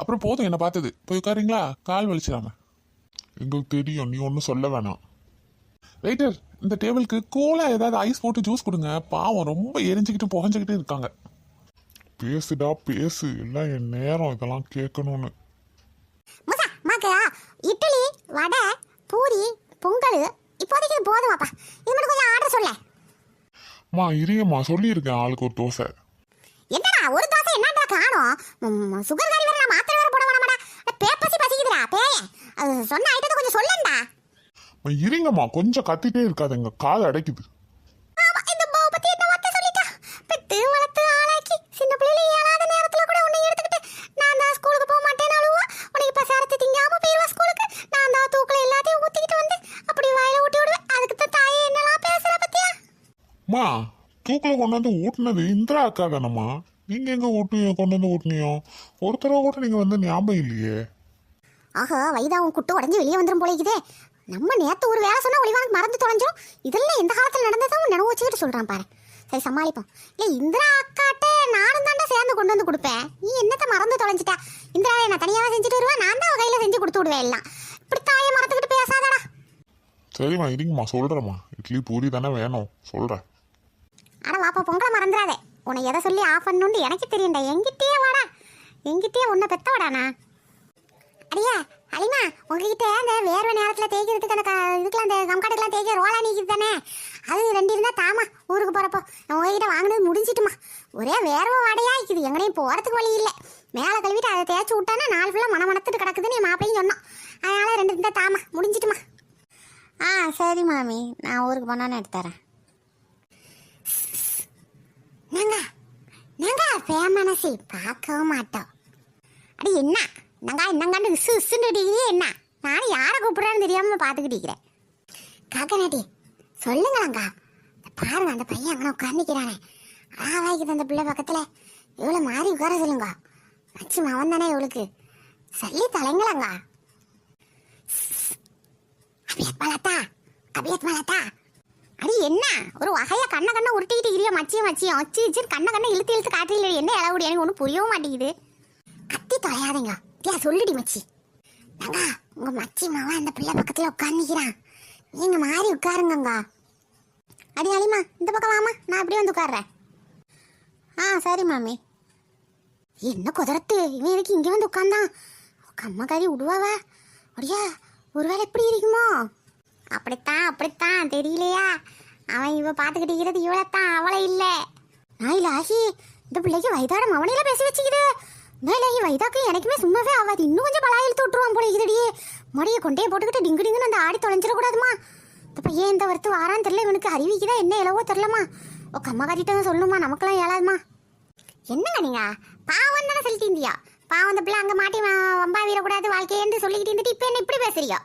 அப்புறம் போதும் என்ன பார்த்தது. போய் உட்காருங்களா கால் வலிச்சிடாம. எங்களுக்கு தெரியும் நீ ஒன்றும் சொல்ல வேணாம். வெயிட்டர் இந்த டேபிளுக்கு கூலா ஏதாவது ஐஸ் போட்டு ஜூஸ் கொடுங்க. பாவம் ரொம்ப எரிஞ்சுக்கிட்டு புகஞ்சுக்கிட்டு இருக்காங்க. பேசுடா பேசு. எல்லாம் என் நேரம் இதெல்லாம் கேட்கணும்னு. இட்லி வடை பூரி பொங்கல். இப்போதைக்கு போதுமாப்பா இது மட்டும் கொஞ்சம் ஆர்டர் சொல்ல மா இருங்கம்மா. சொல்லியிருக்கேன் ஆளுக்கு ஒரு தோசை. என்னடா ஒரு தோசை என்னடா காணும்? சுகர் காரி வேற நான் மாத்திரை வேற போட வேணாமாடா பேப்பசி பசிக்குதுடா பேய அது சொன்ன ஐட்டத்தை கொஞ்சம் சொல்லண்டா. அம்மா, இருங்கம்மா கொஞ்சம் கத்திட்டே இருக்காதுங்க காது அடைக்குது. தான் தூக்கல எல்லாத்தையும் ஊத்திக்கிட்டு வந்து அப்படி வாயில ஊட்டி விடுவேன். அதுக்கு தான் தாயே என்னலாம் பேசுற பத்தியா? மா தூக்கில் கொண்டு வந்து ஊட்டினது இந்திரா அக்கா தானம்மா? நீங்க எங்க ஊட்டினியோ கொண்டு வந்து ஊட்டினியோ ஒரு தடவை கூட நீங்க வந்து ஞாபகம் இல்லையே. ஆஹா வைதாவும் குட்டு உடஞ்சி வெளியே வந்துரும் போல இருக்குதே நம்ம நேத்து ஒரு வேலை சொன்னா ஒளிவானுக்கு மறந்து தொலைஞ்சிரும். இதெல்லாம் எந்த காலத்துல நடந்ததும் நினைவு வச்சுக்கிட்டு சொல்றான் பாரு. சரி சமாளிப்போம். இல்ல இந்திரா அக்காட்ட நானும் தாண்டா சேர்ந்து கொண்டு வந்து கொடுப்பேன். நீ என்னத்த மறந்து தொலைஞ்சிட்டா? இந்திராவை நான் தனியாவே செஞ்சுட்டு வருவேன். நான் தான் கையில செஞ்சு கொடுத்து விடுவேன் எல்லாம். இப்படி தாயை மறந்துக்கிட்டு பேசாதடா. சரிம்மா இருங்கம்மா சொல்றேம்மா. இட்லி பூரி தானே வேணும். சொல்றேன் அட வாப்பா பொங்கலை மறந்துடாதே. உன்னை எதை சொல்லி ஆஃப் பண்ணணும்னு எனக்கு தெரியும்டா. எங்கிட்டயே வாடா. எங்கிட்டயே உன்னை பெத்தவடானா அடியா அலிமா உங்ககிட்ட அந்த வேர்வை நேரத்தில் தேய்க்கிறதுக்கு அந்த இதுக்கெல்லாம் அந்த கம்காட்டுக்கெல்லாம் தேய்க்க ரோலா நீக்குது தானே அது ரெண்டு இருந்தா தாமா ஊருக்கு போறப்போ. உங்ககிட்ட வாங்கினது முடிஞ்சிட்டுமா. ஒரே வேர்வை வாடையா இருக்குது எங்கடையும் போறதுக்கு வழி இல்லை. மேலே கழுவிட்டு அதை தேய்ச்சி விட்டானா நாள் ஃபுல்லாக மன மனத்துட்டு கிடக்குதுன்னு என் மாப்பிளையும் சொன்னான். அதனால ரெண்டு இருந்தா தாமா முடிஞ்சிட்டுமா. ஆ சரி மாமி நான் ஊருக்கு போனான்னு எடுத்துறேன் நாங்க நாங்க பேமனசி பார்க்கவும் மாட்டோம். அடி என்ன? நாங்க என்னங்காண்டு விசு இசுன்னு என்ன? நான் யாரை கூப்பிட்றான்னு தெரியாமல் பார்த்துக்கிட்டு இருக்கிறேன். காக்கா நாட்டி பாருங்க அந்த பையன் அங்கே உட்காந்துக்கிறானே ஆவாய்க்குது அந்த பிள்ளை பக்கத்தில். இவ்வளோ மாறி உட்கார சொல்லுங்க. மச்சி மவன் தானே இவளுக்கு. சொல்லி தலைங்களாங்க அபியத் மலாத்தா அபியத் மலாத்தா அடி என்ன? ஒரு வகையா கண்ண கண்ண உருட்டிக்கிட்டு இல்லையா மச்சியும் மச்சியும் அச்சி வச்சு கண்ண கண்ண இழுத்து இழுத்து காட்டில என்ன இளவுடி எனக்கு ஒன்றும் புரியவும் மாட்டேங்குது. கத்தி தொலையாதீங்க. ஏ சொல்லுடி மச்சி. நாங்க உங்க மச்சி மாவா அந்த பிள்ளை பக்கத்துல உட்காந்துக்கிறான் நீங்க மாறி உட்காருங்க அடி அலிமா இந்த பக்கம் வாமா நான் அப்படியே வந்து உட்காடுறேன் ஆ சரி மாமி. என்ன குதிரத்து இவன் எதுக்கு இங்கே வந்து உட்காந்தான் அம்மா காரி விடுவாவா? அப்படியா ஒருவேளை எப்படி இருக்குமோ? அப்படித்தான் அப்படித்தான் தெரியலையா? அவன் இவ பார்த்துக்கிட்டு இருக்கிறது தான் அவளை இல்லை. நான் ஆகி இந்த பிள்ளைக்கு வைதாட மவனையில பேசி வச்சுக்கிது. மேலாகி வைதாக்கு எனக்குமே சும்மாவே ஆகாது. இன்னும் கொஞ்சம் பலாயில் தொட்டுருவான் போல இருக்குதுடியே. மடியை கொண்டே போட்டுக்கிட்டு டிங்கு டிங்குன்னு அந்த ஆடி தொலைஞ்சிடக்கூடாதுமா இப்போ ஏன் இந்த வருத்து வாரான்னு தெரியல இவனுக்கு அறிவிக்குதா என்ன இளவோ தெரிலமா உங்க அம்மா காட்டிட்டு தான் சொல்லணுமா நமக்கெல்லாம் ஏழாதுமா என்னங்க நீங்க? பாவம் தானே இந்தியா பாவம் அந்த பிள்ளை அங்க மாட்டி வம்பா வீரக்கூடாது வாழ்க்கையேன்னு சொல்லிக்கிட்டு இருந்துட்டு இப்போ என்ன இப்படி பேசுறியா?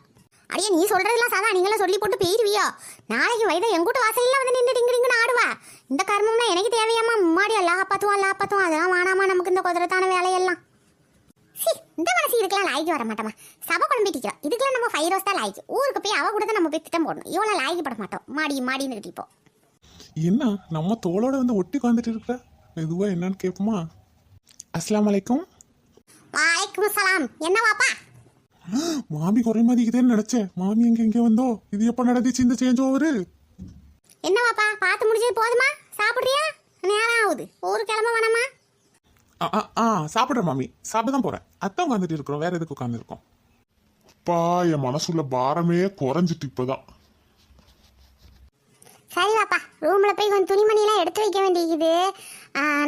அடியே நீ சொல்றதெல்லாம் சாதா நீங்களும் சொல்லி போட்டு போயிருவியோ? நாளைக்கு வயதை எங்கூட்ட வாசல்ல வந்து நின்று டிங்கு டிங்குன்னு ஆடுவா. இந்த கர்மம்னா எனக்கு தேவையாமா முன்னாடி எல்லாம் காப்பாத்துவோம் எல்லாம் காப்பாத்துவோம் அதெல்லாம் வேணாமா நமக்கு இந்த குதிரத்தான வேலையெல்லாம். சீ, இந்த மனசு இதுக்கெல்லாம் லாய்க்கு வர மாட்டோமா சபை குழம்பிட்டிக்கிறோம் இதுக்கெல்லாம் நம்ம ஃபைவ் ரோஸ் தான் லாய்க்கு. ஊருக்கு போய் அவ கூட தான் நம்ம போய் திட்டம் போடணும். இவ்வளோ லாய்க்கு பட மாட்டோம். மாடி மாடின்னு கட்டிப்போம் என்ன? நம்ம தோளோட வந்து ஒட்டி உட்காந்துட்டு இருக்க மெதுவா என்னன்னு கேட்போமா அஸ்ஸலாமு அலைக்கும். வாலைக்கும் சலாம். என்ன வாப்பா? மாமி குறை மதிக்குதேன்னு நினைச்சேன். மாமி எங்க எங்க வந்தோ? இது எப்ப நடந்துச்சு இந்த சேஞ்ச் ஓவரு என்ன வாப்பா? பார்த்து முடிஞ்சது போதுமா? சாப்பிட்றியா? நேரம் ஆகுது. ஊரு கிளம்ப வேணாமா? ஆ ஆ, ஆ சாப்பிட்றேன் மாமி. சாப்பிட தான் போறேன். அத்தான் உட்காந்துட்டு இருக்கிறோம். வேற எதுக்கு உட்காந்துருக்கோம் பா என் மனசுல பாரமே குறைஞ்சிட்டு இப்பதான். சரி வாப்பா ரூம்ல போய் கொஞ்சம் துணிமணிலாம் எடுத்து வைக்க வேண்டியது.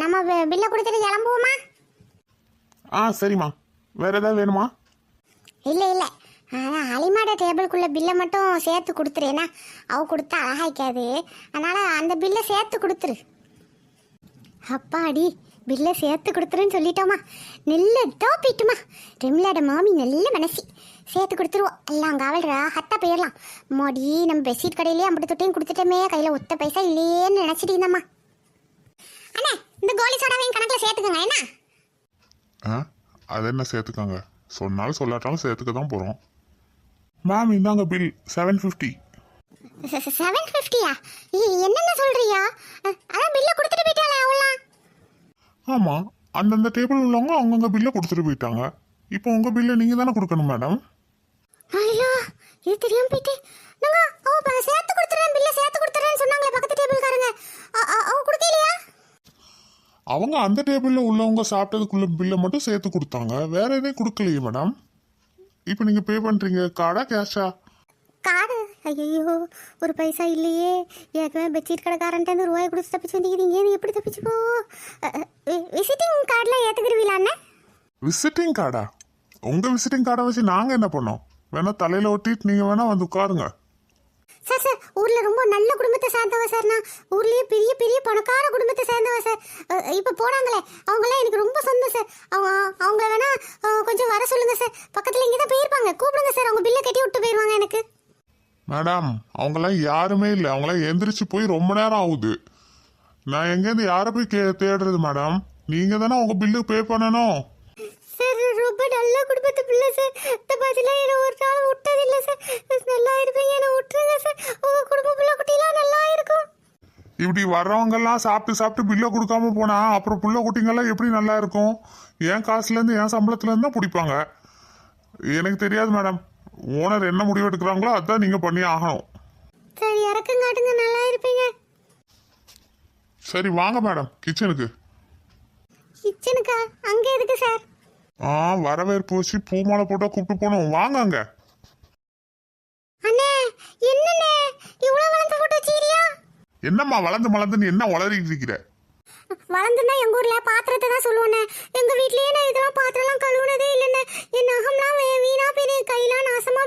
நம்ம பில்லை கொடுத்துட்டு கிளம்புவோமா? ஆ சரிம்மா. வேற ஏதாவது வேணுமா? இல்ல இல்ல. அலிமாட டேபிளுக்குள்ள பில்லை மட்டும் சேர்த்து கொடுத்துரு. ஏன்னா அவ கொடுத்தா அழகாய்க்காது அதனால அந்த பில்லை சேர்த்து கொடுத்துரு. அப்பாடி. பில்லை சேர்த்து கொடுத்துருன்னு சொல்லிட்டோமா. நெல்ல தோப்பிட்டுமா ரெம்லாட மாமி நல்ல மனசி. சேர்த்து கொடுத்துருவோம் எல்லாம் காவல் ஹத்தா போயிடலாம். மோடி நம்ம பெட்ஷீட் கடையிலேயே ஐம்பது தொட்டையும் கொடுத்துட்டோமே. கையில் ஒத்த பைசா இல்லையேன்னு நினச்சிட்டு இருந்தம்மா அண்ணா இந்த கோலி சோடாவையும் கணக்கில் சேர்த்துக்கோங்க என்ன? ஆ அது என்ன சேர்த்துக்காங்க? சொன்னாலும் சொல்லாட்டாலும் சேர்த்துக்க தான் போறோம். மேம் இந்தாங்க பில் செவன் ஃபிஃப்டி செவன் ஃபிஃப்டியா என்னென்ன சொல்றியா? அஹ், அதான் பில்லை கொடுத்துட்டு போயிட்டாளே அவளாம் ஆமா அந்தந்த டேபிள் உள்ளவங்க அவங்கவுங்க பில்லை கொடுத்துட்டு போயிட்டாங்க. இப்போ உங்க பில்லை நீங்க தானே கொடுக்கணும் மேடம் ஐயோ இது தெரியாம போயிட்டு. நாங்க அவ ப- சேர்த்து கொடுத்துறேன் பில்ல சேர்த்து கொடுத்துறேன்னு சொன்னாங்களே பக்கத்து டேபிள்காரங்க அ- அ- அவ கொடுக்கலையா? அவங்க அந்த டேபிள்ல உள்ளவங்க சாப்பிட்டதுக்குள்ள பில்லை மட்டும் சேர்த்து கொடுத்தாங்க. வேற எதையும் கொடுக்கலையே மேடம் இப்போ நீங்க பே பண்றீங்க கார்டா கேஷா கார்டு ஐயோ ஒரு பைசா இல்லையே. ஏற்கனவே பெட்ஷீட் கடைக்காரன்ட்டு ரூபாய் கொடுத்து தப்பிச்சு வந்தீங்க நீ எப்படி தப்பிச்சு போ விசிட்டிங் கார்டில் ஏற்றுக்கிருவீங்களாண்ணே விசிட்டிங் கார்டா உங்க விசிட்டிங் கார்டை வச்சு நாங்க என்ன பண்ணோம்? வேணா தலையில ஒட்டிட்டு நீங்க வேணா வந்து உட்காருங்க. சார் சார் ஊரில் ரொம்ப நல்ல குடும்பத்தை சேர்ந்தவ சார் நான். ஊர்லேயே பெரிய பெரிய பணக்கார குடும்பத்தை சேர்ந்தவ சார். இப்போ போனாங்களே அவங்களாம் எனக்கு ரொம்ப சொந்தம் சார். அவங்க அவங்கள வேணா கொஞ்சம் வர சொல்லுங்க சார். பக்கத்தில் இங்கே தான் போயிருப்பாங்க. கூப்பிடுங்க சார் அவங்க பில்லை கட்டி விட்டு போயிடுவாங்க எனக்கு. மேடம் அவங்களாம் யாருமே இல்லை. அவங்களாம் எந்திரிச்சு போய் ரொம்ப நேரம் ஆகுது. நான் எங்கேருந்து யாரை போய் கே தேடுறது மேடம்? நீங்க தானே உங்க பில்லு பே பண்ணணும். சார் ரொம்ப நல்ல குடும்பத்து பிள்ளை சார். இந்த பதிலாக என்னை ஒரு நாள் விட்டதில்லை சார். நல்லா இருப்பீங்க என்னை விட்டுருங்க சார். உங்கள் குடும்ப பிள்ளை குட்டிலாம் நல்லா இருக்கும். இப்படி வர்றவங்கெல்லாம் சாப்பிட்டு சாப்பிட்டு பில்லை கொடுக்காம போனா அப்புறம் புள்ள குட்டிங்கெல்லாம் எப்படி நல்லா இருக்கும்? என் காசுலேருந்து என் சம்பளத்துலேருந்து தான் பிடிப்பாங்க. எனக்கு தெரியாது மேடம். ஓனர் என்ன முடிவு எடுக்கிறாங்களோ அதான் நீங்கள் பண்ணி ஆகணும். சரி இறக்கம் காட்டுங்க நல்லா இருப்பீங்க. சரி வாங்க மேடம். கிச்சனுக்கு. கிச்சனுக்கா? அங்கே எதுக்கு சார்? ஆ வரவேற்பு வச்சு பூ மாலை போட்டால் கூப்பிட்டு போகணும். வாங்க அங்கே. அண்ணே என்னண்ணே? இவ்வளோ வளர்ந்து போட்டு வச்சிருக்கியா? என்னம்மா வளர்ந்து வளர்ந்துன்னு என்ன வளரிட்டு இருக்கிற? வளர்ந்துன்னா எங்க ஊர்ல பாத்திரத்தை தான் சொல்லுவேண்ணே. எங்க வீட்லயே நான் இதெல்லாம் பாத்திரம்லாம் கழுவுனதே இல்லைண்ணே. என் நகம்லாம் வீணா போயிடும் கையெல்லாம் நாசமா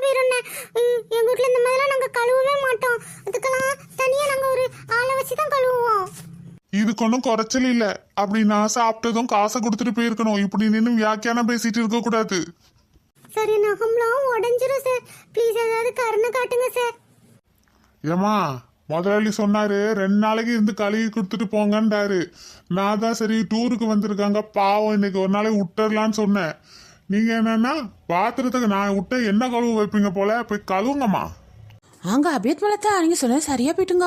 உம், எங்க வீட்ல இந்த மாதிரிலாம் நாங்க கழுவவே மாட்டோம். அதுக்கெல்லாம் தனியா நாங்க ஒரு ஆளை வச்சு தான் கழுவுவோம். இதுக்கு ஒன்றும் குறைச்சல் இல்லை. அப்படின்னா சாப்பிட்டதும் காசை கொடுத்துட்டு போயிருக்கணும். இப்படி நின்று வியாக்கியானம் பேசிட்டு இருக்க கூடாது. சரி நகம்லாம் உடஞ்சிரும் சார் ப்ளீஸ் ஏதாவது கருணை காட்டுங்க சார் ஏமா முதலாளி சொன்னாரு ரெண்டு நாளைக்கு இருந்து கழுவி கொடுத்துட்டு போங்கன்றாரு. நான் தான் சரி டூருக்கு வந்திருக்காங்க. பாவம் இன்னைக்கு ஒரு நாளைக்கு விட்டுறலான்னு சொன்னேன். நீங்க என்னன்னா பாத்திரத்துக்கு நான் விட்ட என்ன கழுவு வைப்பீங்க போல? போய் கழுவுங்கம்மா. ஆங்க அபியத் மலத்தா நீங்க சொன்னது சரியா போயிட்டுங்க.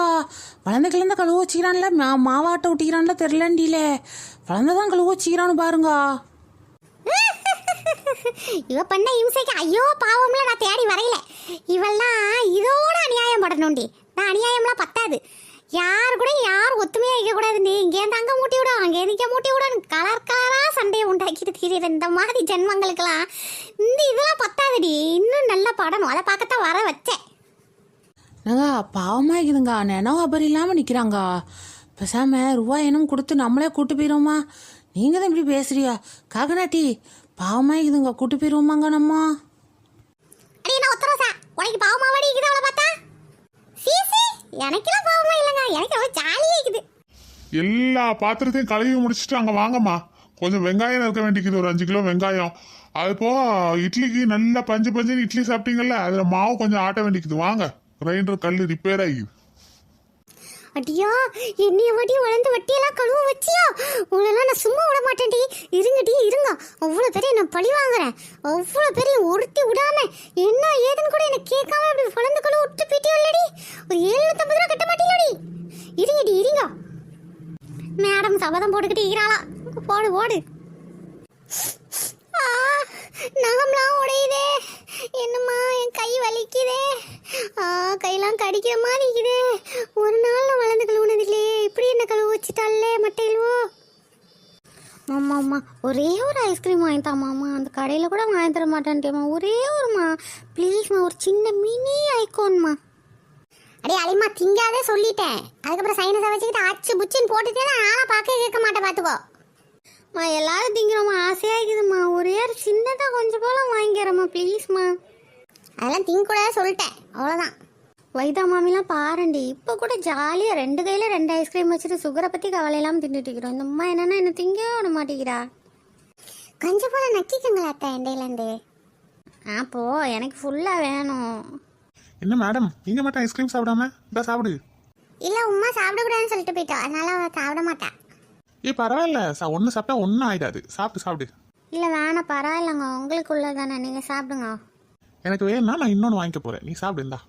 வளர்ந்த கிழந்த கழுவு வச்சுக்கிறான்ல மா- மாவாட்ட விட்டிக்கிறான்ல தெரிலண்டியில வளர்ந்ததான் கழுவு வச்சுக்கிறான்னு பாருங்க. இவ பண்ண இம்சைக்கு ஐயோ பாவம்ல நான் தேடி வரையில. இவெல்லாம் இதோட அநியாயம் படணும்டி அநியாயம்லாம் பத்தாது. யார் கூட யார் ஒத்துமையா இருக்க கூடாதுண்டி இங்கேருந்து அங்க மூட்டி விடும் அங்கே இங்கே மூட்டி விடும். கலர் கலரா சண்டையை உண்டாக்கிட்டு திரியிற இந்த மாதிரி ஜென்மங்களுக்கெல்லாம் இந்த இதெல்லாம் பத்தாதுடி. இன்னும் நல்லா படணும். அதை பார்க்கத்தான் வர வச்சேன். நாங்க பாவமா இருக்குதுங்க. நினைவு அபரி இல்லாம நிக்கிறாங்க. பேசாம ரூபாய் என்னும் கொடுத்து நம்மளே கூட்டு போயிருவோமா? நீங்க தான் இப்படி பேசுறியா காகநாட்டி பாவமா இருக்குதுங்க. கூட்டு போயிருவோமாங்க நம்ம? அடி என்ன ஒத்தரோசா உனக்கு பாவமா வடி இருக்குது அவளை பார்த்தா? சீசி எனக்கெல்லாம் பாவமா இல்லைங்க. எனக்கு ரொம்ப ஜாலியா இருக்குது. எல்லா பாத்திரத்தையும் கழுவி முடிச்சுட்டு அங்கே வாங்கம்மா. கொஞ்சம் வெங்காயம் இருக்க வேண்டிக்குது ஒரு அஞ்சு கிலோ வெங்காயம். அது போக இட்லிக்கு நல்லா பஞ்சு பஞ்சுன்னு இட்லி சாப்பிட்டீங்கல்ல அதில் மாவு கொஞ்சம் ஆட்ட வேண்டிக்குது. வாங்க கிரைண்டர் கல் ரிப்பேர் ஆகிது. அடியா என்னைய வட்டி வளர்ந்து வட்டியெல்லாம் கழுவ வச்சியா? உங்களெல்லாம் நான் சும்மா விட மாட்டேன்டி. இருங்கடி இருங்க. அவ்வளோ பெரிய நான் பழி வாங்குறேன். அவ்வளோ பெரிய ஒருத்தி விடாம என்ன ஏதுன்னு கூட எனக்கு கேட்காம இப்படி வளர்ந்து கழுவ விட்டு போயிட்டே இல்லடி ஒரு ஏழுநூத்தம்பது ரூபா கட்ட மாட்டீங்களடி இருங்கடி இருங்க. மேடம் சபதம் போட்டுக்கிட்டு ஈராளா போடு போடு. ஆ, நகம்லாம் உடையுதே என்னம்மா என் கை வலிக்குதே ஆ கையெல்லாம் கடிக்கிற மாதிரி இருக்குதே ஒரு நாள் நான் வளர்ந்து கழுவுனது இல்லையே இப்படி என்ன கழுவு வச்சுட்டாலே மட்டையில்வோ அம்மா ஒரே ஒரு ஐஸ்கிரீம் வாங்கி அந்த கடையில் கூட வாங்கி தர மாட்டேன்ட்டேம்மா. ஒரே ஒருமா. ப்ளீஸ்மா ஒரு சின்ன மினி ஐகோன்மா அடே அலிமா திங்காதே சொல்லிட்டேன். அதுக்கப்புறம் சைனஸை வச்சுக்கிட்டு அச்சு புச்சின்னு போட்டுட்டே நானும் பார்க்க கேட்க மாட்டேன் பார்த்துக்கோ. மா எல்லாரும் திங்கிறோம்மா. ஆசையாக இருக்குதும்மா. ஒரே ஒரு சின்னதாக கொஞ்சம் போல வாங்கிக்கிறேம்மா ப்ளீஸ்மா அதெல்லாம் திங்கக்கூடாது சொல்லிட்டேன். அவ்வளோதான் வைதா மாமிலாம் பாருண்டி இப்போ கூட ஜாலியாக ரெண்டு கையில் ரெண்டு ஐஸ்கிரீம் வச்சுட்டு சுகரை பற்றி கவலை இல்லாமல் தின்னுட்டு இருக்கிறோம். இந்த அம்மா என்னன்னா என்ன திங்க விட மாட்டேங்கிறா. கொஞ்சம் போல நக்கிக்கங்களா அத்தை எண்டையிலேருந்து அப்போ எனக்கு ஃபுல்லாக வேணும். என்ன மேடம் நீங்க மட்டும் ஐஸ்கிரீம் சாப்பிடாம? இந்த சாப்பிடு. இல்லை உமா சாப்பிடக்கூடாதுன்னு சொல்லிட்டு போயிட்டோம் அதனால அவ சாப்பிட மாட்டா. ஏ பரவாயில்ல. சா ஒன்று சாப்பிட்டா ஒன்றும் ஆயிடாது. சாப்பிட்டு சாப்பிடு. இல்லை வேணாம் பரவாயில்லைங்க. உங்களுக்குள்ள தானே நீங்கள் சாப்பிடுங்க. எனக்கு வேணும்னா நான் இன்னொன்று வாங்கிக்க போறேன். நீ சாப்பிடு இந்தா.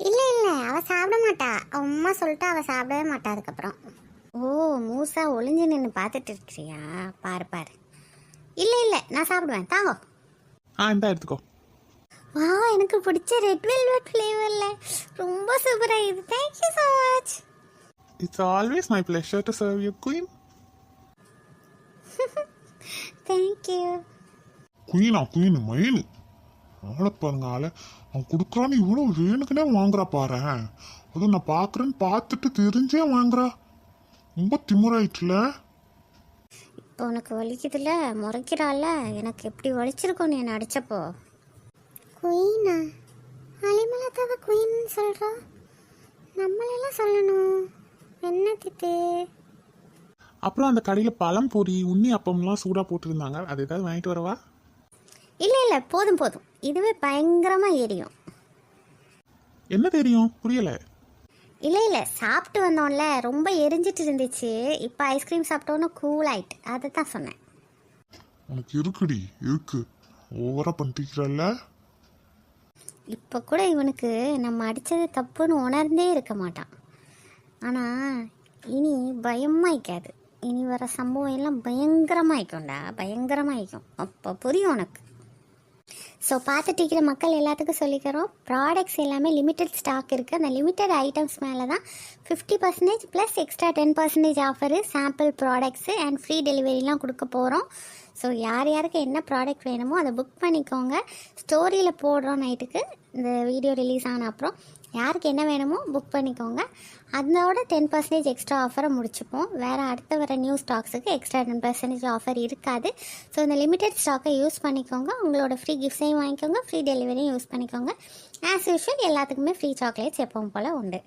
இல்லை இல்லை. அவள் சாப்பிட மாட்டா. அவ அம்மா சொல்லிட்டு அவள் சாப்பிடவே மாட்டா அதுக்கப்புறம். ஓ மூசா ஒளிஞ்சு நின்று பார்த்துட்டு இருக்கிறியா? பாரு பாரு. இல்லை இல்லை. நான் சாப்பிடுவேன். தாங்கோ. ஆ இந்தா எடுத்துக்கோ. வா எனக்கு பிடிச்ச ரெட் வெல்வெட் ஃப்ளேவரில் ரொம்ப சூப்பராக இது. Thank you so much it's always my pleasure to serve you queen thank you குயினா queen main ஆளை பாருங்க ஆளை. அவன் கொடுக்குறான்னு இவ்வளோ வேணுக்குனே வாங்குறா பாரு. அதுவும் நான் பார்க்குறேன்னு பார்த்துட்டு தெரிஞ்சே வாங்குறா. ரொம்ப திமுறாயிட்டுல இப்போ உனக்கு வலிக்குதுல முறைக்கிறால எனக்கு எப்படி வலிச்சிருக்கும் என்னை அடிச்சப்போ. குயினா அலிமலத்தாவ குயின் சொல்கிறா நம்மளெல்லாம் சொல்லணும். என்ன திட்டு? அப்புறம் அந்த கடையில் பழம் பொரி உண்ணி அப்பம்லாம் சூடாக போட்டிருந்தாங்க. அது ஏதாவது வாங்கிட்டு வரவா? இல்லை இல்லை போதும் போதும். இதுவே பயங்கரமாக எரியும். என்ன தெரியும்? புரியல. இல்லை இல்லை. சாப்பிட்டு வந்தோம்ல. ரொம்ப எரிஞ்சிட்டு இருந்துச்சு. இப்போ ஐஸ்கிரீம் சாப்பிட்டோன்னு கூல் ஆயிட்டு. அதை தான் சொன்னேன். உனக்கு இருக்குடி. இருக்கு. ஓவரா பண்ணிக்கிறல்ல இப்போ கூட இவனுக்கு நம்ம அடித்தது தப்புன்னு உணர்ந்தே இருக்க மாட்டான். ஆனால் இனி பயமாய்க்காது. இனி வர சம்பவம் எல்லாம் பயங்கரமாயிக்கும்டா. பயங்கரமாயிக்கும். அப்போ புரியும் உனக்கு. ஸோ பார்த்துட்டு மக்கள் எல்லாத்துக்கும் சொல்லிக்கிறோம். ப்ராடக்ட்ஸ் எல்லாமே லிமிட்டட் ஸ்டாக் இருக்குது அந்த லிமிட்டட் ஐட்டம்ஸ் மேலே தான் fifty percentage plus extra ten percentage offer sample products and free டெலிவரிலாம் கொடுக்க போகிறோம் ஸோ யார் யாருக்கு என்ன ப்ராடக்ட் வேணுமோ அதை புக் பண்ணிக்கோங்க. ஸ்டோரியில் போடுறோம் நைட்டுக்கு இந்த வீடியோ ரிலீஸ் ஆன அப்புறம். யாருக்கு என்ன வேணுமோ புக் பண்ணிக்கோங்க. அதோட டென் பர்சன்டேஜ் எக்ஸ்ட்ரா ஆஃபரை முடிச்சுப்போம். வேறு அடுத்த வர நியூ ஸ்டாக்ஸுக்கு எக்ஸ்ட்ரா டென் பர்சன்டேஜ் ஆஃபர் இருக்காது. ஸோ இந்த லிமிடெட் ஸ்டாக்கை யூஸ் பண்ணிக்கோங்க. உங்களோட ஃப்ரீ கிஃப்ட்ஸையும் வாங்கிக்கோங்க. ஃப்ரீ டெலிவரியும் யூஸ் பண்ணிக்கோங்க. ஆஸ் யூஷுவல் எல்லாத்துக்குமே ஃப்ரீ சாக்லேட்ஸ் எப்பவும் போல் உண்டு.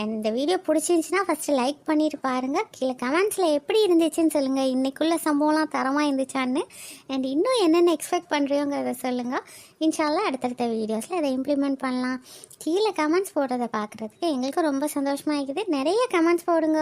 அண்ட் இந்த வீடியோ பிடிச்சிருந்துச்சின்னா ஃபஸ்ட்டு லைக் பண்ணிட்டு பாருங்கள் கீழே கமெண்ட்ஸில் எப்படி இருந்துச்சுன்னு சொல்லுங்கள் இன்றைக்குள்ள சம்பவம்லாம் தரமாக இருந்துச்சான்னு. அண்ட் இன்னும் என்னென்ன எக்ஸ்பெக்ட் பண்ணுறீங்கிறத சொல்லுங்கள் இன்ஷால்லாம் அடுத்தடுத்த வீடியோஸில் அதை இம்ப்ளிமெண்ட் பண்ணலாம். கீழே கமெண்ட்ஸ் போடுறதை பார்க்குறதுக்கு எங்களுக்கும் ரொம்ப சந்தோஷமாக இருக்குது நிறைய கமெண்ட்ஸ் போடுங்க.